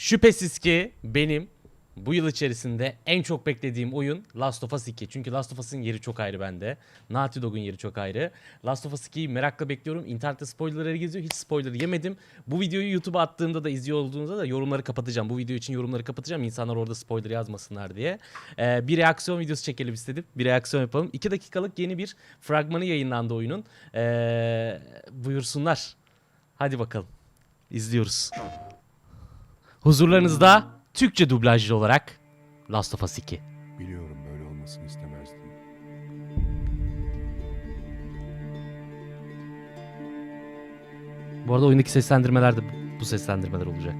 Şüphesiz ki benim bu yıl içerisinde en çok beklediğim oyun Last of Us 2. Çünkü Last of Us'ın yeri çok ayrı bende. Naughty Dog'un yeri çok ayrı. Last of Us 2'yi merakla bekliyorum. İnternette spoilerları geziyor. Hiç spoiler yemedim. Bu videoyu YouTube'a attığımda da izliyor olduğunuzda da yorumları kapatacağım. Bu video için yorumları kapatacağım. İnsanlar orada spoiler yazmasınlar diye. Ee, bir reaksiyon videosu çekelim istedim. Bir reaksiyon yapalım. 2 dakikalık yeni bir fragmanı yayınlandı oyunun. Ee, buyursunlar. Hadi bakalım. İzliyoruz. Huzurlarınızda Türkçe dublajlı olarak Last of Us 2. Biliyorum böyle olmasını istemezdim. Bu arada oyundaki seslendirmeler de bu seslendirmeler olacak.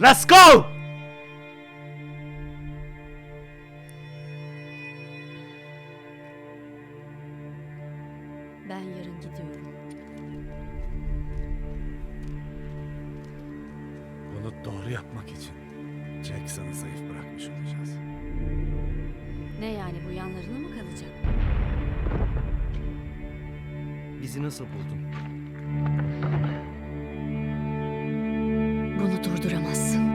Let's go! Ben yarın gidiyorum. Bunu doğru yapmak için Jackson'ı zayıf bırakmış olacağız. Ne yani bu yanlarına mı kalacak? Bizi nasıl buldun? Durduramazsın.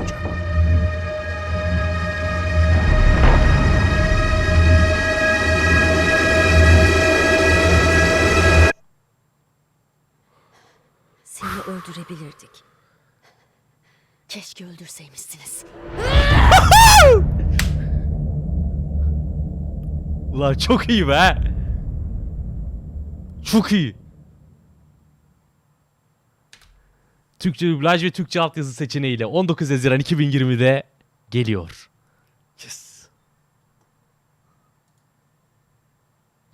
Olacak. Seni öldürebilirdik. Keşke öldürseymişsiniz. Ulan çok iyi be. Çok iyi. Türkçe dublaj ve Türkçe altyazı seçeneğiyle 19 Haziran 2020'de geliyor. Yes.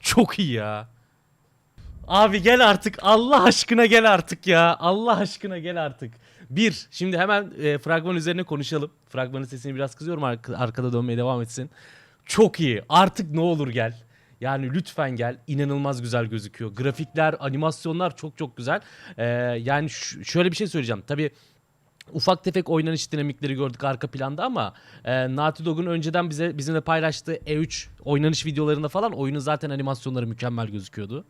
Çok iyi ya. Abi gel artık Allah aşkına gel artık ya. Allah aşkına gel artık. Bir, şimdi hemen e, fragman üzerine konuşalım. Fragmanın sesini biraz kızıyorum arka- arkada dönmeye devam etsin. Çok iyi. Artık ne olur gel. Yani lütfen gel. İnanılmaz güzel gözüküyor. Grafikler, animasyonlar çok çok güzel. Ee, yani şöyle bir şey söyleyeceğim. Tabii ufak tefek oynanış dinamikleri gördük arka planda ama e, Naughty Dog'un önceden bize bizimle paylaştığı E3 oynanış videolarında falan oyunun zaten animasyonları mükemmel gözüküyordu.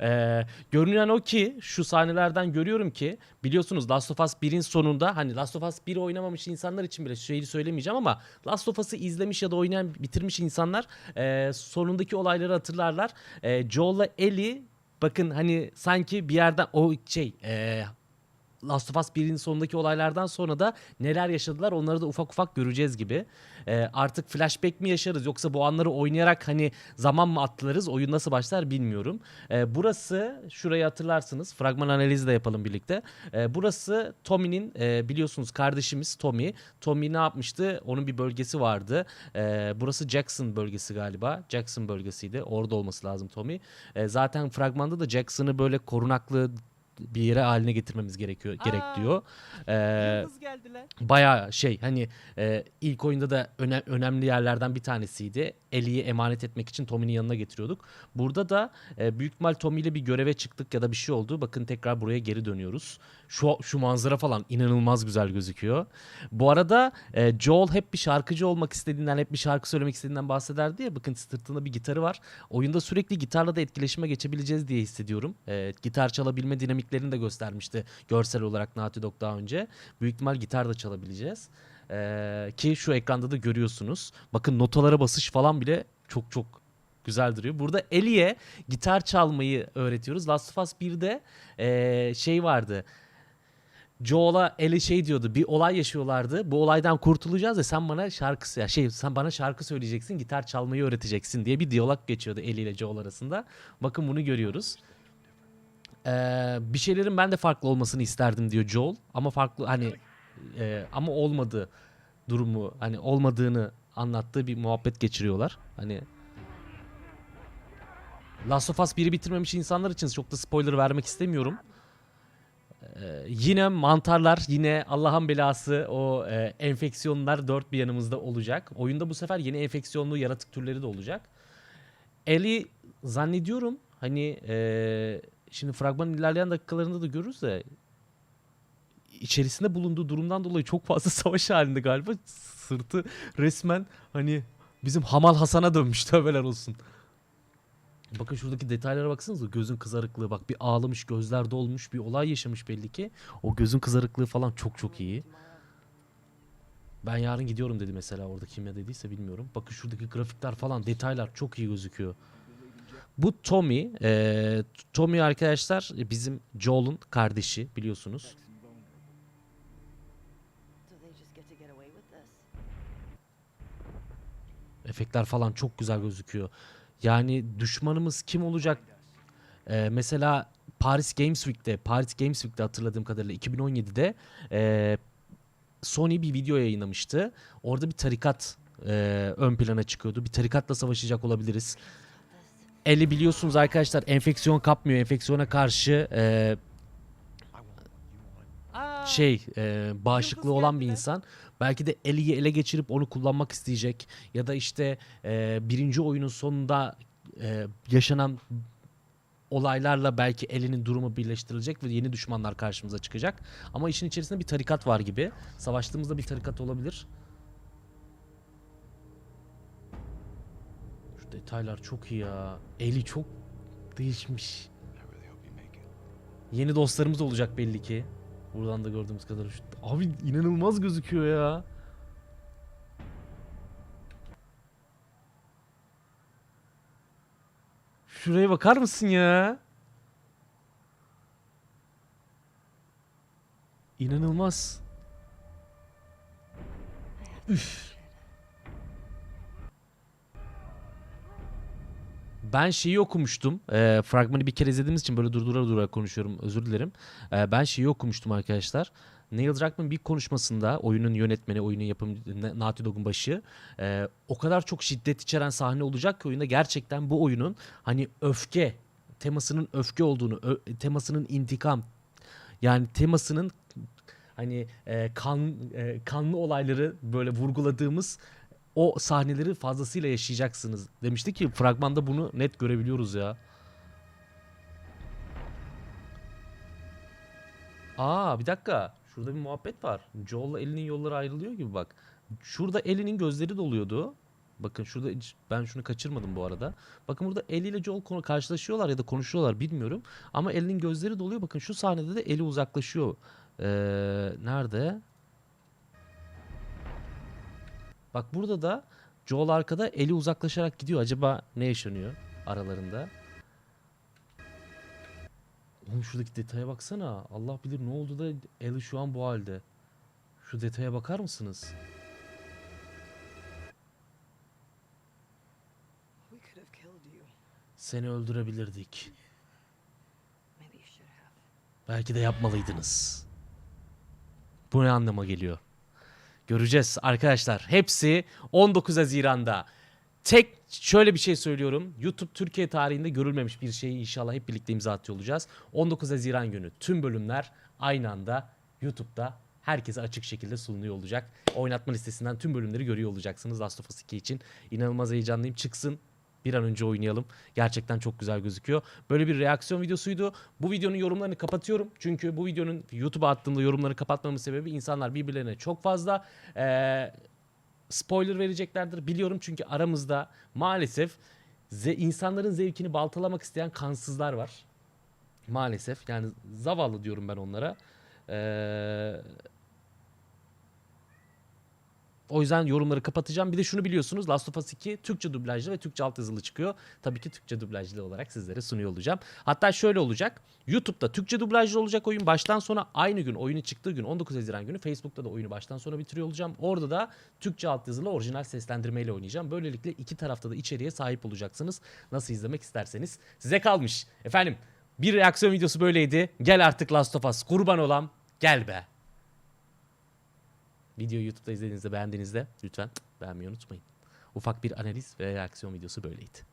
Ee, görünen o ki şu sahnelerden görüyorum ki biliyorsunuz Last of Us 1'in sonunda hani Last of Us 1'i oynamamış insanlar için bile şeyi söylemeyeceğim ama Last of Us'ı izlemiş ya da oynayan bitirmiş insanlar e, sonundaki olayları hatırlarlar. E, Joel'la Ellie bakın hani sanki bir yerden o şey e, Last of Us 1'in sonundaki olaylardan sonra da neler yaşadılar onları da ufak ufak göreceğiz gibi. Ee, artık flashback mi yaşarız yoksa bu anları oynayarak hani zaman mı atlarız oyun nasıl başlar bilmiyorum. Ee, burası şurayı hatırlarsınız fragman analizi de yapalım birlikte. Ee, burası Tommy'nin e, biliyorsunuz kardeşimiz Tommy. Tommy ne yapmıştı? Onun bir bölgesi vardı. Ee, burası Jackson bölgesi galiba. Jackson bölgesiydi. Orada olması lazım Tommy. Ee, zaten fragmanda da Jackson'ı böyle korunaklı bir yere haline getirmemiz gerekiyor gerek diyor. Ee, Baya şey hani e, ilk oyunda da öne- önemli yerlerden bir tanesiydi. Ellie'yi emanet etmek için Tommy'nin yanına getiriyorduk. Burada da e, büyük ihtimal Tommy ile bir göreve çıktık ya da bir şey oldu. Bakın tekrar buraya geri dönüyoruz. Şu şu manzara falan inanılmaz güzel gözüküyor. Bu arada e, Joel hep bir şarkıcı olmak istediğinden, hep bir şarkı söylemek istediğinden bahsederdi ya. Bakın sırtında bir gitarı var. Oyunda sürekli gitarla da etkileşime geçebileceğiz diye hissediyorum. E, gitar çalabilme dinamiklerini de göstermişti görsel olarak Naughty Dog daha önce. Büyük ihtimal gitar da çalabileceğiz. E, ki şu ekranda da görüyorsunuz. Bakın notalara basış falan bile çok çok güzel duruyor. Burada Ellie'ye gitar çalmayı öğretiyoruz. Last of Us 1'de e, şey vardı. Joel'a Ellie şey diyordu. Bir olay yaşıyorlardı. Bu olaydan kurtulacağız ve sen bana şarkı ya şey sen bana şarkı söyleyeceksin, gitar çalmayı öğreteceksin diye bir diyalog geçiyordu Ellie ile Joel arasında. Bakın bunu görüyoruz. Ee, bir şeylerin ben de farklı olmasını isterdim diyor Joel ama farklı hani e, ama olmadı durumu hani olmadığını anlattığı bir muhabbet geçiriyorlar. Hani Last of Us 1'i bitirmemiş insanlar için çok da spoiler vermek istemiyorum. Ee, yine mantarlar, yine Allah'ın belası o e, enfeksiyonlar dört bir yanımızda olacak. Oyunda bu sefer yeni enfeksiyonlu yaratık türleri de olacak. Ellie zannediyorum hani e, şimdi fragmanın ilerleyen dakikalarında da görürüz de içerisinde bulunduğu durumdan dolayı çok fazla savaş halinde galiba. Sırtı resmen hani bizim Hamal Hasan'a dönmüş tövbeler olsun. Bakın şuradaki detaylara baksanıza gözün kızarıklığı bak bir ağlamış gözler dolmuş bir olay yaşamış belli ki. O gözün kızarıklığı falan çok çok iyi. Ben yarın gidiyorum dedi mesela orada kime dediyse bilmiyorum. Bakın şuradaki grafikler falan detaylar çok iyi gözüküyor. Bu Tommy. eee, Tommy arkadaşlar bizim Joel'un kardeşi biliyorsunuz. Efektler falan çok güzel gözüküyor. Yani düşmanımız kim olacak? Ee, mesela Paris Games Week'te, Paris Games Week'te hatırladığım kadarıyla 2017'de ee, Sony bir video yayınlamıştı. Orada bir tarikat ee, ön plana çıkıyordu. Bir tarikatla savaşacak olabiliriz. Eli biliyorsunuz arkadaşlar enfeksiyon kapmıyor. Enfeksiyona karşı ee, şey e, bağışıklığı olan bir insan belki de Ellie'yi ele geçirip onu kullanmak isteyecek ya da işte e, birinci oyunun sonunda e, yaşanan olaylarla belki Ellie'nin durumu birleştirilecek ve yeni düşmanlar karşımıza çıkacak. Ama işin içerisinde bir tarikat var gibi. Savaştığımızda bir tarikat olabilir. Detaylar çok iyi ya. Ellie çok değişmiş. Yeni dostlarımız olacak belli ki. Buradan da gördüğümüz kadar. Şu- Abi inanılmaz gözüküyor ya. Şuraya bakar mısın ya? İnanılmaz. Üf. Ben şeyi okumuştum. Ee, fragmanı bir kere izlediğimiz için böyle durdura durdura konuşuyorum. Özür dilerim. Ee, ben şeyi okumuştum arkadaşlar. Neil Druckmann bir konuşmasında oyunun yönetmeni, oyunun yapım Na- Naughty Dog'un başı e, o kadar çok şiddet içeren sahne olacak ki oyunda gerçekten bu oyunun hani öfke temasının öfke olduğunu, ö- temasının intikam yani temasının hani e, kan e, kanlı olayları böyle vurguladığımız o sahneleri fazlasıyla yaşayacaksınız demişti ki fragmanda bunu net görebiliyoruz ya. Aa bir dakika. Şurada bir muhabbet var. Joel'la Ellie'nin yolları ayrılıyor gibi bak. Şurada Ellie'nin gözleri doluyordu. Bakın şurada ben şunu kaçırmadım bu arada. Bakın burada Ellie ile Joel konu karşılaşıyorlar ya da konuşuyorlar bilmiyorum. Ama Ellie'nin gözleri doluyor. Bakın şu sahnede de Ellie uzaklaşıyor. Ee, nerede? Bak burada da Joel arkada Ellie uzaklaşarak gidiyor. Acaba ne yaşanıyor aralarında? Oğlum şuradaki detaya baksana. Allah bilir ne oldu da Ellie şu an bu halde. Şu detaya bakar mısınız? Seni öldürebilirdik. Belki de yapmalıydınız. Bu ne anlama geliyor? Göreceğiz arkadaşlar. Hepsi 19 Haziran'da. Tek şöyle bir şey söylüyorum. YouTube Türkiye tarihinde görülmemiş bir şeyi inşallah hep birlikte imza atıyor olacağız. 19 Haziran günü tüm bölümler aynı anda YouTube'da herkese açık şekilde sunuyor olacak. Oynatma listesinden tüm bölümleri görüyor olacaksınız Last of Us 2 için. İnanılmaz heyecanlıyım. Çıksın bir an önce oynayalım. Gerçekten çok güzel gözüküyor. Böyle bir reaksiyon videosuydu. Bu videonun yorumlarını kapatıyorum. Çünkü bu videonun YouTube'a attığımda yorumlarını kapatmamın sebebi insanlar birbirlerine çok fazla eee, spoiler vereceklerdir. Biliyorum çünkü aramızda maalesef ze- insanların zevkini baltalamak isteyen kansızlar var. Maalesef yani zavallı diyorum ben onlara. Eee O yüzden yorumları kapatacağım. Bir de şunu biliyorsunuz Last of Us 2 Türkçe dublajlı ve Türkçe altyazılı çıkıyor. Tabii ki Türkçe dublajlı olarak sizlere sunuyor olacağım. Hatta şöyle olacak. YouTube'da Türkçe dublajlı olacak oyun. Baştan sona aynı gün oyunun çıktığı gün 19 Haziran günü Facebook'ta da oyunu baştan sona bitiriyor olacağım. Orada da Türkçe altyazılı orijinal seslendirmeyle oynayacağım. Böylelikle iki tarafta da içeriğe sahip olacaksınız. Nasıl izlemek isterseniz size kalmış. Efendim bir reaksiyon videosu böyleydi. Gel artık Last of Us kurban olam. Gel be. Videoyu YouTube'da izlediğinizde beğendiğinizde lütfen beğenmeyi unutmayın. Ufak bir analiz ve reaksiyon videosu böyleydi.